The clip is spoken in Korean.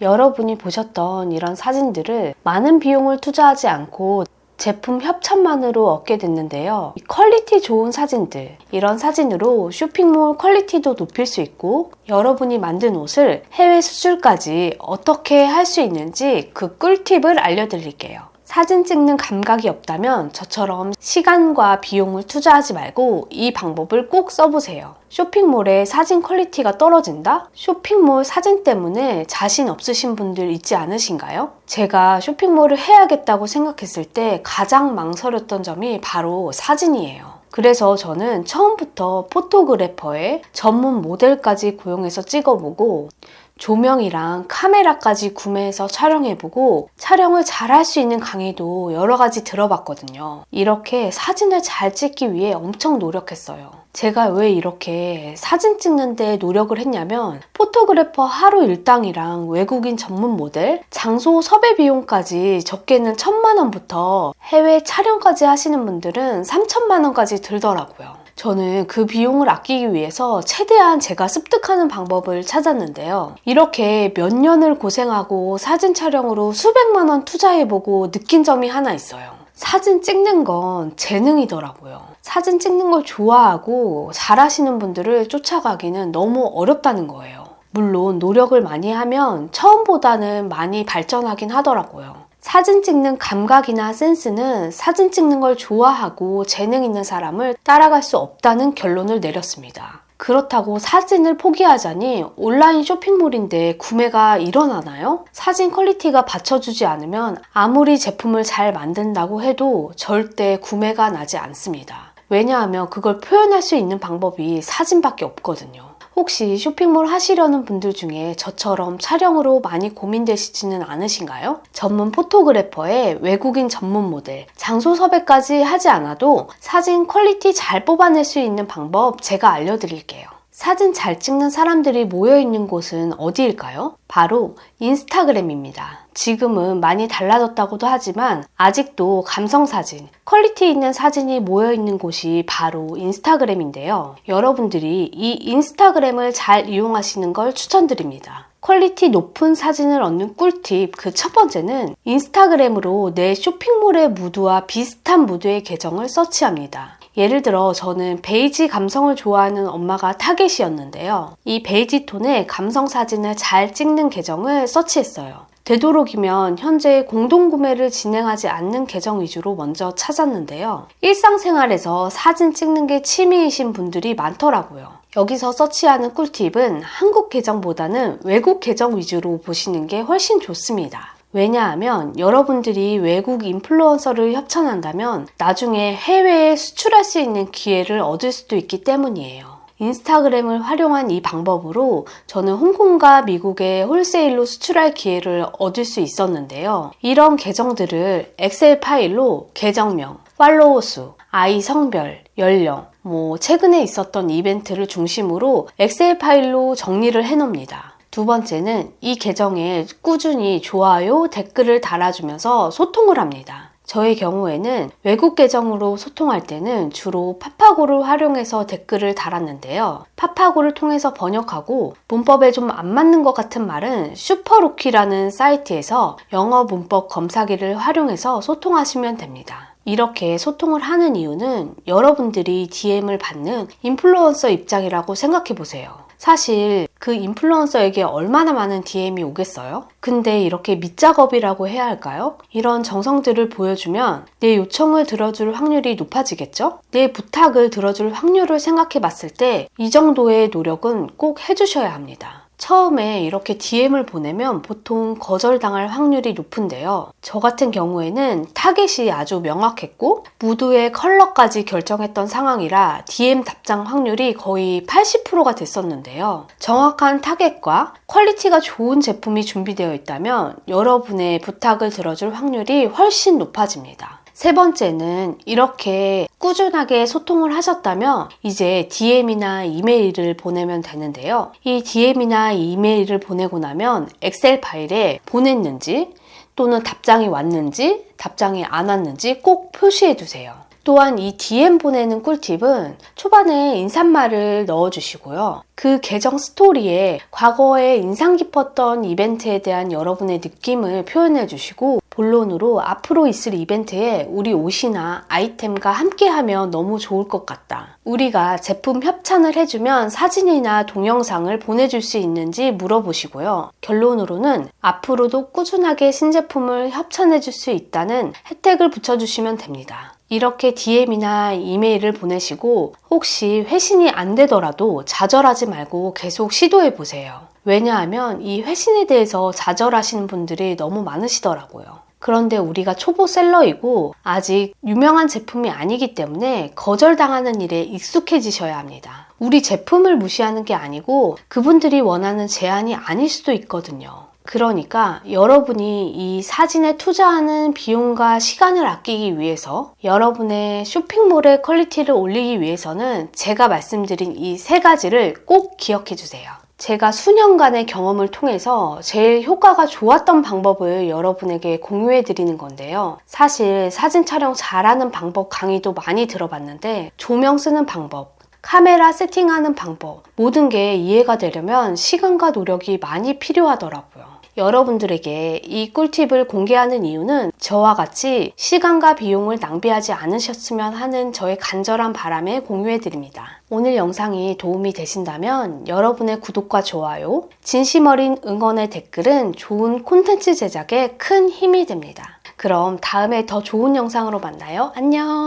여러분이 보셨던 이런 사진들을 많은 비용을 투자하지 않고 제품 협찬만으로 얻게 됐는데요. 이 퀄리티 좋은 사진들, 이런 사진으로 쇼핑몰 퀄리티도 높일 수 있고 여러분이 만든 옷을 해외 수출까지 어떻게 할 수 있는지 그 꿀팁을 알려드릴게요. 사진 찍는 감각이 없다면 저처럼 시간과 비용을 투자하지 말고 이 방법을 꼭 써보세요. 쇼핑몰의 사진 퀄리티가 떨어진다? 쇼핑몰 사진 때문에 자신 없으신 분들 있지 않으신가요? 제가 쇼핑몰을 해야겠다고 생각했을 때 가장 망설였던 점이 바로 사진이에요. 그래서 저는 처음부터 포토그래퍼의 전문 모델까지 고용해서 찍어보고 조명이랑 카메라까지 구매해서 촬영해보고 촬영을 잘 할 수 있는 강의도 여러 가지 들어봤거든요. 이렇게 사진을 잘 찍기 위해 엄청 노력했어요. 제가 왜 이렇게 사진 찍는데 노력을 했냐면 포토그래퍼 하루 일당이랑 외국인 전문 모델, 장소 섭외 비용까지 적게는 천만 원부터 해외 촬영까지 하시는 분들은 3천만 원까지 들더라고요. 저는 그 비용을 아끼기 위해서 최대한 제가 습득하는 방법을 찾았는데요. 이렇게 몇 년을 고생하고 사진 촬영으로 수백만 원 투자해보고 느낀 점이 하나 있어요. 사진 찍는 건 재능이더라고요. 사진 찍는 걸 좋아하고 잘하시는 분들을 쫓아가기는 너무 어렵다는 거예요. 물론 노력을 많이 하면 처음보다는 많이 발전하긴 하더라고요. 사진 찍는 감각이나 센스는 사진 찍는 걸 좋아하고 재능 있는 사람을 따라갈 수 없다는 결론을 내렸습니다. 그렇다고 사진을 포기하자니 온라인 쇼핑몰인데 구매가 일어나나요? 사진 퀄리티가 받쳐주지 않으면 아무리 제품을 잘 만든다고 해도 절대 구매가 나지 않습니다. 왜냐하면 그걸 표현할 수 있는 방법이 사진밖에 없거든요. 혹시 쇼핑몰 하시려는 분들 중에 저처럼 촬영으로 많이 고민되시지는 않으신가요? 전문 포토그래퍼의 외국인 전문 모델, 장소 섭외까지 하지 않아도 사진 퀄리티 잘 뽑아낼 수 있는 방법 제가 알려드릴게요. 사진 잘 찍는 사람들이 모여 있는 곳은 어디일까요? 바로 인스타그램입니다. 지금은 많이 달라졌다고도 하지만 아직도 감성 사진, 퀄리티 있는 사진이 모여 있는 곳이 바로 인스타그램인데요. 여러분들이 이 인스타그램을 잘 이용하시는 걸 추천드립니다. 퀄리티 높은 사진을 얻는 꿀팁 그 첫 번째는 인스타그램으로 내 쇼핑몰의 무드와 비슷한 무드의 계정을 서치합니다. 예를 들어 저는 베이지 감성을 좋아하는 엄마가 타겟이었는데요. 이 베이지 톤의 감성 사진을 잘 찍는 계정을 서치했어요. 되도록이면 현재 공동구매를 진행하지 않는 계정 위주로 먼저 찾았는데요. 일상생활에서 사진 찍는 게 취미이신 분들이 많더라고요. 여기서 서치하는 꿀팁은 한국 계정보다는 외국 계정 위주로 보시는 게 훨씬 좋습니다. 왜냐하면 여러분들이 외국 인플루언서를 협찬한다면 나중에 해외에 수출할 수 있는 기회를 얻을 수도 있기 때문이에요. 인스타그램을 활용한 이 방법으로 저는 홍콩과 미국에 홀세일로 수출할 기회를 얻을 수 있었는데요. 이런 계정들을 엑셀 파일로 계정명, 팔로워 수, 아이 성별, 연령, 뭐 최근에 있었던 이벤트를 중심으로 엑셀 파일로 정리를 해 놓습니다. 두 번째는 이 계정에 꾸준히 좋아요, 댓글을 달아주면서 소통을 합니다. 저의 경우에는 외국 계정으로 소통할 때는 주로 파파고를 활용해서 댓글을 달았는데요. 파파고를 통해서 번역하고 문법에 좀 안 맞는 것 같은 말은 슈퍼루키라는 사이트에서 영어 문법 검사기를 활용해서 소통하시면 됩니다. 이렇게 소통을 하는 이유는 여러분들이 DM을 받는 인플루언서 입장이라고 생각해 보세요. 사실 그 인플루언서에게 얼마나 많은 DM이 오겠어요? 근데 이렇게 밑작업이라고 해야 할까요? 이런 정성들을 보여주면 내 요청을 들어줄 확률이 높아지겠죠? 내 부탁을 들어줄 확률을 생각해 봤을 때 이 정도의 노력은 꼭 해주셔야 합니다. 처음에 이렇게 DM을 보내면 보통 거절당할 확률이 높은데요. 저 같은 경우에는 타겟이 아주 명확했고 무드의 컬러까지 결정했던 상황이라 DM 답장 확률이 거의 80%가 됐었는데요. 정확한 타겟과 퀄리티가 좋은 제품이 준비되어 있다면 여러분의 부탁을 들어줄 확률이 훨씬 높아집니다. 세 번째는 이렇게 꾸준하게 소통을 하셨다면 이제 DM이나 이메일을 보내면 되는데요. 이 DM이나 이메일을 보내고 나면 엑셀 파일에 보냈는지 또는 답장이 왔는지 답장이 안 왔는지 꼭 표시해 두세요. 또한 이 DM 보내는 꿀팁은 초반에 인사말을 넣어주시고요. 그 계정 스토리에 과거에 인상 깊었던 이벤트에 대한 여러분의 느낌을 표현해 주시고 본론으로 앞으로 있을 이벤트에 우리 옷이나 아이템과 함께하면 너무 좋을 것 같다. 우리가 제품 협찬을 해주면 사진이나 동영상을 보내줄 수 있는지 물어보시고요. 결론으로는 앞으로도 꾸준하게 신제품을 협찬해줄 수 있다는 혜택을 붙여주시면 됩니다. 이렇게 DM이나 이메일을 보내시고 혹시 회신이 안 되더라도 좌절하지 말고 계속 시도해 보세요. 왜냐하면 이 회신에 대해서 좌절하시는 분들이 너무 많으시더라고요. 그런데 우리가 초보 셀러이고 아직 유명한 제품이 아니기 때문에 거절당하는 일에 익숙해지셔야 합니다. 우리 제품을 무시하는 게 아니고 그분들이 원하는 제안이 아닐 수도 있거든요. 그러니까 여러분이 이 사진에 투자하는 비용과 시간을 아끼기 위해서 여러분의 쇼핑몰의 퀄리티를 올리기 위해서는 제가 말씀드린 이 세 가지를 꼭 기억해 주세요. 제가 수년간의 경험을 통해서 제일 효과가 좋았던 방법을 여러분에게 공유해 드리는 건데요. 사실 사진 촬영 잘하는 방법 강의도 많이 들어봤는데 조명 쓰는 방법, 카메라 세팅하는 방법, 모든 게 이해가 되려면 시간과 노력이 많이 필요하더라고요. 여러분들에게 이 꿀팁을 공개하는 이유는 저와 같이 시간과 비용을 낭비하지 않으셨으면 하는 저의 간절한 바람에 공유해 드립니다. 오늘 영상이 도움이 되신다면 여러분의 구독과 좋아요, 진심 어린 응원의 댓글은 좋은 콘텐츠 제작에 큰 힘이 됩니다. 그럼 다음에 더 좋은 영상으로 만나요. 안녕!